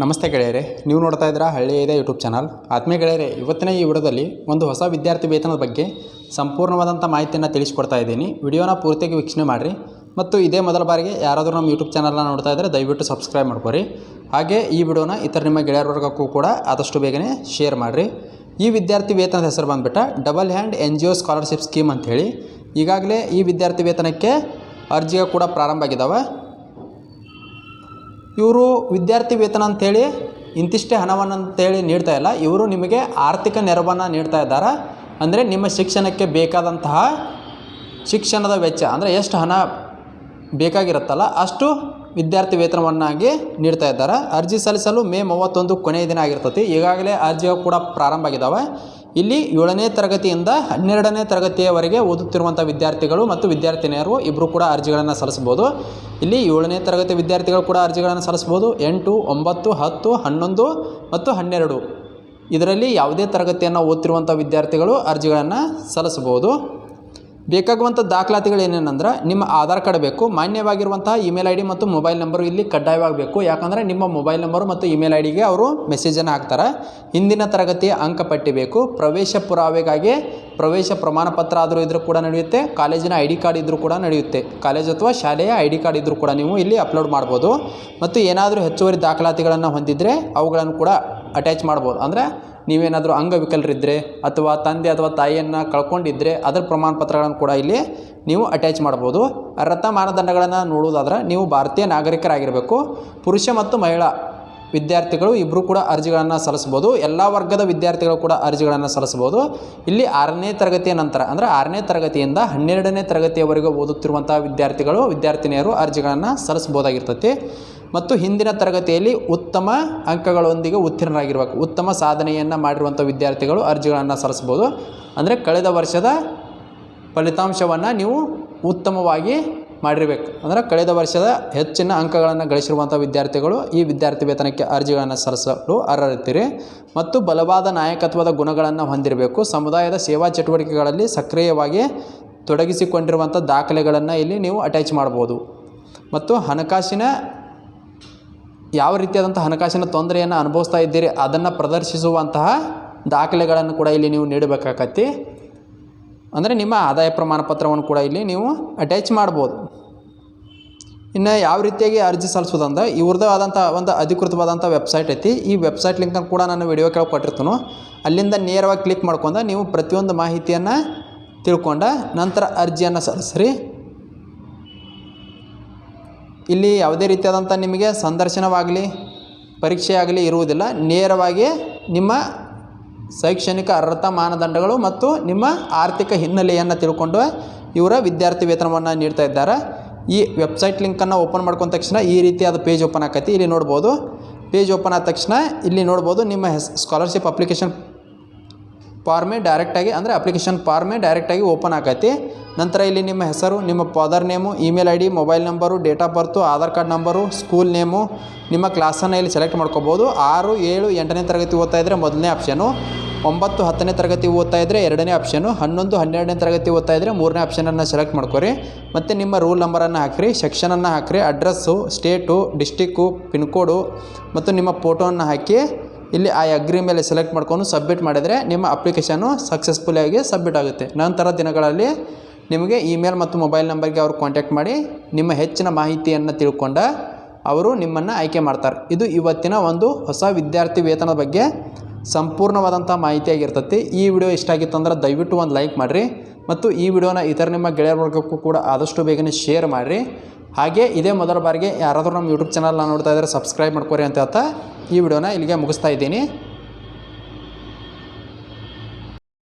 ನಮಸ್ತೆ ಗೆಳೆಯರೆ, ನೀವು ನೋಡ್ತಾ ಇದ್ದೀರಾ ಹಳ್ಳಿ ಇದೆ ಯೂಟ್ಯೂಬ್ ಚಾನಲ್. ಆತ್ಮೀಯ ಗೆಳೆಯರೆ, ಇವತ್ತಿನ ಈ ವಿಡಿಯೋದಲ್ಲಿ ಒಂದು ಹೊಸ ವಿದ್ಯಾರ್ಥಿ ವೇತನದ ಬಗ್ಗೆ ಸಂಪೂರ್ಣವಾದಂಥ ಮಾಹಿತಿಯನ್ನು ತಿಳಿಸ್ಕೊಡ್ತಾ ಇದ್ದೀನಿ. ವಿಡಿಯೋನ ಪೂರ್ತಿಯಾಗಿ ವೀಕ್ಷಣೆ ಮಾಡಿರಿ. ಮತ್ತು ಇದೇ ಮೊದಲ ಬಾರಿಗೆ ಯಾರಾದರೂ ನಮ್ಮ ಯೂಟ್ಯೂಬ್ ಚಾನಲ್ನ ನೋಡ್ತಾ ಇದ್ದರೆ ದಯವಿಟ್ಟು ಸಬ್ಸ್ಕ್ರೈಬ್ ಮಾಡ್ಕೊರಿ. ಹಾಗೆ ಈ ವಿಡಿಯೋನ ಇತರ ನಿಮ್ಮ ಗೆಳೆಯರ ವರ್ಗಕ್ಕೂ ಕೂಡ ಆದಷ್ಟು ಬೇಗನೆ ಶೇರ್ ಮಾಡಿರಿ. ಈ ವಿದ್ಯಾರ್ಥಿ ವೇತನದ ಹೆಸರು ಬಂದುಬಿಟ್ಟ double hand N G O scholarship scheme ಅಂಥೇಳಿ. ಈಗಾಗಲೇ ಈ ವಿದ್ಯಾರ್ಥಿ ವೇತನಕ್ಕೆ ಅರ್ಜಿಗೆ ಕೂಡ ಪ್ರಾರಂಭ ಆಗಿದ್ದಾವೆ. ಇವರು ವಿದ್ಯಾರ್ಥಿ ವೇತನ ಅಂಥೇಳಿ ಇಂತಿಷ್ಟೇ ಹಣವನ್ನು ಅಂತೇಳಿ ನೀಡ್ತಾ ಇಲ್ಲ. ಇವರು ನಿಮಗೆ ಆರ್ಥಿಕ ನೆರವನ್ನು ನೀಡ್ತಾ ಇದ್ದಾರೆ. ಅಂದರೆ ನಿಮ್ಮ ಶಿಕ್ಷಣಕ್ಕೆ ಬೇಕಾದಂತಹ ಶಿಕ್ಷಣದ ವೆಚ್ಚ, ಅಂದರೆ ಎಷ್ಟು ಹಣ ಬೇಕಾಗಿರುತ್ತಲ್ಲ ಅಷ್ಟು ವಿದ್ಯಾರ್ಥಿ ವೇತನವನ್ನಾಗಿ ನೀಡ್ತಾ ಇದ್ದಾರೆ. ಅರ್ಜಿ ಸಲ್ಲಿಸಲು ಮೇ ಮೂವತ್ತೊಂದು ಕೊನೆಯ ದಿನ ಆಗಿರ್ತತಿ. ಈಗಾಗಲೇ ಅರ್ಜಿಗಳು ಕೂಡ ಪ್ರಾರಂಭ ಆಗಿದ್ದಾವೆ. ಇಲ್ಲಿ ಏಳನೇ ತರಗತಿಯಿಂದ ಹನ್ನೆರಡನೇ ತರಗತಿಯವರೆಗೆ ಓದುತ್ತಿರುವಂಥ ವಿದ್ಯಾರ್ಥಿಗಳು ಮತ್ತು ವಿದ್ಯಾರ್ಥಿನಿಯರು ಇಬ್ಬರು ಕೂಡ ಅರ್ಜಿಗಳನ್ನು ಸಲ್ಲಿಸ್ಬೋದು. ಇಲ್ಲಿ ಏಳನೇ ತರಗತಿ ವಿದ್ಯಾರ್ಥಿಗಳು ಕೂಡ ಅರ್ಜಿಗಳನ್ನು ಸಲ್ಲಿಸ್ಬೋದು. ಎಂಟು, ಒಂಬತ್ತು, ಹತ್ತು, ಹನ್ನೊಂದು ಮತ್ತು ಹನ್ನೆರಡು. ಇದರಲ್ಲಿ ಯಾವುದೇ ತರಗತಿಯನ್ನು ಓದ್ತಿರುವಂಥ ವಿದ್ಯಾರ್ಥಿಗಳು ಅರ್ಜಿಗಳನ್ನು ಸಲ್ಲಿಸ್ಬೋದು. ಬೇಕಾಗುವಂಥ ದಾಖಲಾತಿಗಳು ಏನೇನಂದ್ರೆ ನಿಮ್ಮ ಆಧಾರ್ ಕಾರ್ಡ್ ಬೇಕು, ಮಾನ್ಯವಾಗಿರುವಂತಹ ಇಮೇಲ್ ಐ ಡಿ ಮತ್ತು ಮೊಬೈಲ್ ನಂಬರು ಇಲ್ಲಿ ಕಡ್ಡಾಯವಾಗಬೇಕು. ಯಾಕಂದರೆ ನಿಮ್ಮ ಮೊಬೈಲ್ ನಂಬರು ಮತ್ತು ಇಮೇಲ್ ಐ ಡಿಗೆ ಅವರು ಮೆಸೇಜನ್ನು ಹಾಕ್ತಾರೆ. ಹಿಂದಿನ ತರಗತಿಯ ಅಂಕಪಟ್ಟಿ ಬೇಕು. ಪ್ರವೇಶ ಪುರಾವೆಗಾಗಿ ಪ್ರವೇಶ ಪ್ರಮಾಣ ಪತ್ರ ಆದರೂ ಇದ್ರೂ ಕೂಡ ನಡೆಯುತ್ತೆ. ಕಾಲೇಜಿನ ಐ ಡಿ ಕಾರ್ಡ್ ಇದ್ದರೂ ಕೂಡ ನಡೆಯುತ್ತೆ. ಕಾಲೇಜ್ ಅಥವಾ ಶಾಲೆಯ ಐ ಡಿ ಕಾರ್ಡ್ ಇದ್ದರೂ ಕೂಡ ನೀವು ಇಲ್ಲಿ ಅಪ್ಲೋಡ್ ಮಾಡ್ಬೋದು. ಮತ್ತು ಏನಾದರೂ ಹೆಚ್ಚುವರಿ ದಾಖಲಾತಿಗಳನ್ನು ಹೊಂದಿದರೆ ಅವುಗಳನ್ನು ಕೂಡ ಅಟ್ಯಾಚ್ ಮಾಡ್ಬೋದು. ಅಂದರೆ ನೀವೇನಾದರೂ ಅಂಗವಿಕಲರಿದ್ದರೆ ಅಥವಾ ತಂದೆ ಅಥವಾ ತಾಯಿಯನ್ನು ಕಳ್ಕೊಂಡಿದ್ದರೆ ಅದರ ಪ್ರಮಾಣ ಪತ್ರಗಳನ್ನು ಕೂಡ ಇಲ್ಲಿ ನೀವು ಅಟ್ಯಾಚ್ ಮಾಡ್ಬೋದು. ಅರ್ಹತ ಮಾನದಂಡಗಳನ್ನು ನೋಡುವುದಾದ್ರೆ ನೀವು ಭಾರತೀಯ ನಾಗರಿಕರಾಗಿರಬೇಕು. ಪುರುಷ ಮತ್ತು ಮಹಿಳಾ ವಿದ್ಯಾರ್ಥಿಗಳು ಇಬ್ಬರು ಕೂಡ ಅರ್ಜಿಗಳನ್ನು ಸಲ್ಲಿಸ್ಬೋದು ಎಲ್ಲ ವರ್ಗದ ವಿದ್ಯಾರ್ಥಿಗಳು ಕೂಡ ಅರ್ಜಿಗಳನ್ನು ಸಲ್ಲಿಸ್ಬೋದು ಇಲ್ಲಿ ಆರನೇ ತರಗತಿಯ ನಂತರ, ಅಂದರೆ ಆರನೇ ತರಗತಿಯಿಂದ ಹನ್ನೆರಡನೇ ತರಗತಿಯವರೆಗೂ ಓದುತ್ತಿರುವಂಥ ವಿದ್ಯಾರ್ಥಿಗಳು, ವಿದ್ಯಾರ್ಥಿನಿಯರು ಅರ್ಜಿಗಳನ್ನು ಸಲ್ಲಿಸ್ಬೋದಾಗಿರ್ತೈತಿ ಮತ್ತು ಹಿಂದಿನ ತರಗತಿಯಲ್ಲಿ ಉತ್ತಮ ಅಂಕಗಳೊಂದಿಗೆ ಉತ್ತೀರ್ಣರಾಗಿರ್ಬೇಕು. ಉತ್ತಮ ಸಾಧನೆಯನ್ನು ಮಾಡಿರುವಂಥ ವಿದ್ಯಾರ್ಥಿಗಳು ಅರ್ಜಿಗಳನ್ನು ಸಲ್ಲಿಸ್ಬೋದು ಅಂದರೆ ಕಳೆದ ವರ್ಷದ ಫಲಿತಾಂಶವನ್ನು ನೀವು ಉತ್ತಮವಾಗಿ ಮಾಡಿರಬೇಕು. ಅಂದರೆ ಕಳೆದ ವರ್ಷದ ಹೆಚ್ಚಿನ ಅಂಕಗಳನ್ನು ಗಳಿಸಿರುವಂಥ ವಿದ್ಯಾರ್ಥಿಗಳು ಈ ವಿದ್ಯಾರ್ಥಿ ವೇತನಕ್ಕೆ ಅರ್ಜಿಗಳನ್ನು ಸಲ್ಲಿಸಲು ಅರ್ಹರಿರ್ತೀರಿ ಮತ್ತು ಬಲವಾದ ನಾಯಕತ್ವದ ಗುಣಗಳನ್ನು ಹೊಂದಿರಬೇಕು. ಸಮುದಾಯದ ಸೇವಾ ಚಟುವಟಿಕೆಗಳಲ್ಲಿ ಸಕ್ರಿಯವಾಗಿ ತೊಡಗಿಸಿಕೊಂಡಿರುವಂಥ ದಾಖಲೆಗಳನ್ನು ಇಲ್ಲಿ ನೀವು ಅಟ್ಯಾಚ್ ಮಾಡ್ಬೋದು ಮತ್ತು ಹಣಕಾಸಿನ ಯಾವ ರೀತಿಯಾದಂಥ ಹಣಕಾಸಿನ ತೊಂದರೆಯನ್ನು ಅನುಭವಿಸ್ತಾ ಇದ್ದೀರಿ, ಅದನ್ನು ಪ್ರದರ್ಶಿಸುವಂತಹ ದಾಖಲೆಗಳನ್ನು ಕೂಡ ಇಲ್ಲಿ ನೀವು ನೀಡಬೇಕಾಗತ್ತಿ. ಅಂದರೆ ನಿಮ್ಮ ಆದಾಯ ಪ್ರಮಾಣ ಪತ್ರವನ್ನು ಕೂಡ ಇಲ್ಲಿ ನೀವು ಅಟ್ಯಾಚ್ ಮಾಡ್ಬೋದು. ಇನ್ನು ಯಾವ ರೀತಿಯಾಗಿ ಅರ್ಜಿ ಸಲ್ಲಿಸೋದಂದ್ರೆ ಇವ್ರದ್ದು ಆದಂಥ ಒಂದು ಅಧಿಕೃತವಾದಂಥ ವೆಬ್ಸೈಟ್ ಐತಿ. ಈ ವೆಬ್ಸೈಟ್ ಲಿಂಕನ್ನು ಕೂಡ ನಾನು ವಿಡಿಯೋ ಕೆಳಗೆ ಕೊಟ್ಟಿರ್ತೀನಿ. ಅಲ್ಲಿಂದ ನೇರವಾಗಿ ಕ್ಲಿಕ್ ಮಾಡ್ಕೊಂಡು ನೀವು ಪ್ರತಿಯೊಂದು ಮಾಹಿತಿಯನ್ನು ತಿಳ್ಕೊಂಡ ನಂತರ ಅರ್ಜಿಯನ್ನು ಸಲ್ಲಿಸ್ರಿ. ಇಲ್ಲಿ ಯಾವುದೇ ರೀತಿಯಾದಂಥ ನಿಮಗೆ ಸಂದರ್ಶನವಾಗಲಿ ಪರೀಕ್ಷೆ ಆಗಲಿ ಇರುವುದಿಲ್ಲ. ನೇರವಾಗಿ ನಿಮ್ಮ ಶೈಕ್ಷಣಿಕ ಅರ್ಹತಾ ಮಾನದಂಡಗಳು ಮತ್ತು ನಿಮ್ಮ ಆರ್ಥಿಕ ಹಿನ್ನೆಲೆಯನ್ನು ತಿಳ್ಕೊಂಡು ಇವರ ವಿದ್ಯಾರ್ಥಿ ವೇತನವನ್ನು ನೀಡ್ತಾ ಇದ್ದಾರೆ. ಈ ವೆಬ್ಸೈಟ್ ಲಿಂಕನ್ನು ಓಪನ್ ಮಾಡ್ಕೊಂಡ ತಕ್ಷಣ ಈ ರೀತಿಯಾದ ಪೇಜ್ ಓಪನ್ ಆಕೈತಿ. ಇಲ್ಲಿ ನೋಡ್ಬೋದು. ಪೇಜ್ ಓಪನ್ ಆದ ತಕ್ಷಣ ಇಲ್ಲಿ ನೋಡ್ಬೋದು ನಿಮ್ಮ ಸ್ಕಾಲರ್ಶಿಪ್ ಅಪ್ಲಿಕೇಶನ್ ಫಾರ್ಮೇ ಡೈರೆಕ್ಟಾಗಿ, ಅಂದರೆ ಅಪ್ಲಿಕೇಶನ್ ಫಾರ್ಮೇ ಡೈರೆಕ್ಟಾಗಿ ಓಪನ್ ಆಗೈತಿ ನಂತರ ಇಲ್ಲಿ ನಿಮ್ಮ ಹೆಸರು, ನಿಮ್ಮ father name email I D mobile number date of birth Aadhaar card number school name ನಿಮ್ಮ ಕ್ಲಾಸನ್ನು ಇಲ್ಲಿ ಸೆಲೆಕ್ಟ್ ಮಾಡ್ಕೋಬೋದು. ಆರು, ಏಳು, ಎಂಟನೇ ತರಗತಿ ಓದ್ತಾ ಇದ್ದರೆ ಮೊದಲನೇ ಆಪ್ಷನು ಒಂಬತ್ತು, ಹತ್ತನೇ ತರಗತಿ ಓದ್ತಾ ಇದ್ದರೆ ಎರಡನೇ ಆಪ್ಷನು ಹನ್ನೊಂದು, ಹನ್ನೆರಡನೇ ತರಗತಿ ಓದ್ತಾ ಇದ್ದರೆ ಮೂರನೇ ಆಪ್ಷನನ್ನು ಸೆಲೆಕ್ಟ್ ಮಾಡ್ಕೋರಿ. ಮತ್ತು ನಿಮ್ಮ ರೂಲ್ ನಂಬರನ್ನು ಹಾಕಿರಿ ಸೆಕ್ಷನನ್ನು ಹಾಕಿರಿ ಅಡ್ರೆಸ್ಸು ಸ್ಟೇಟು ಡಿಸ್ಟಿಕ್ಕು ಪಿನ್ಕೋಡು ಮತ್ತು ನಿಮ್ಮ ಫೋಟೋವನ್ನು ಹಾಕಿ ಇಲ್ಲಿ ಆ ಅಗ್ರಿ ಮೇಲೆ ಸೆಲೆಕ್ಟ್ ಮಾಡ್ಕೊಂಡು ಸಬ್ಮಿಟ್ ಮಾಡಿದರೆ ನಿಮ್ಮ ಅಪ್ಲಿಕೇಶನು ಸಕ್ಸಸ್ಫುಲ್ಲಾಗಿ ಸಬ್ಮಿಟ್ ಆಗುತ್ತೆ. ನಂತರ ದಿನಗಳಲ್ಲಿ ನಿಮಗೆ ಇಮೇಲ್ ಮತ್ತು ಮೊಬೈಲ್ ನಂಬರ್ಗೆ ಅವ್ರು ಕಾಂಟ್ಯಾಕ್ಟ್ ಮಾಡಿ ನಿಮ್ಮ ಹೆಚ್ಚಿನ ಮಾಹಿತಿಯನ್ನು ತಿಳ್ಕೊಂಡ ಅವರು ನಿಮ್ಮನ್ನು ಆಯ್ಕೆ ಮಾಡ್ತಾರೆ. ಇದು ಇವತ್ತಿನ ಒಂದು ಹೊಸ ವಿದ್ಯಾರ್ಥಿ ವೇತನದ ಬಗ್ಗೆ ಸಂಪೂರ್ಣವಾದಂಥ ಮಾಹಿತಿಯಾಗಿರ್ತೈತಿ ಈ ವಿಡಿಯೋ ಇಷ್ಟ ಆಗಿತ್ತು ಅಂದ್ರೆ ದಯವಿಟ್ಟು ಒಂದು ಲೈಕ್ ಮಾಡಿರಿ ಮತ್ತು ಈ ವಿಡಿಯೋನ ಇತರ ನಿಮ್ಮ ಗೆಳೆಯರ ವರ್ಗಕ್ಕೂ ಕೂಡ ಆದಷ್ಟು ಬೇಗನೆ ಶೇರ್ ಮಾಡಿರಿ. ಹಾಗೆ ಇದೇ ಮೊದಲ ಬಾರಿಗೆ ಯಾರಾದರೂ ನಮ್ಮ ಯೂಟ್ಯೂಬ್ ಚಾನಲ್ನ ನೋಡ್ತಾ ಇದ್ದರೆ ಸಬ್ಸ್ಕ್ರೈಬ್ ಮಾಡ್ಕೊರಿ ಅಂತ ಹೇಳ್ತಾ ಈ ವಿಡಿಯೋನ ಇಲ್ಲಿಗೆ ಮುಗಿಸ್ತಾ ಇದ್ದೀನಿ.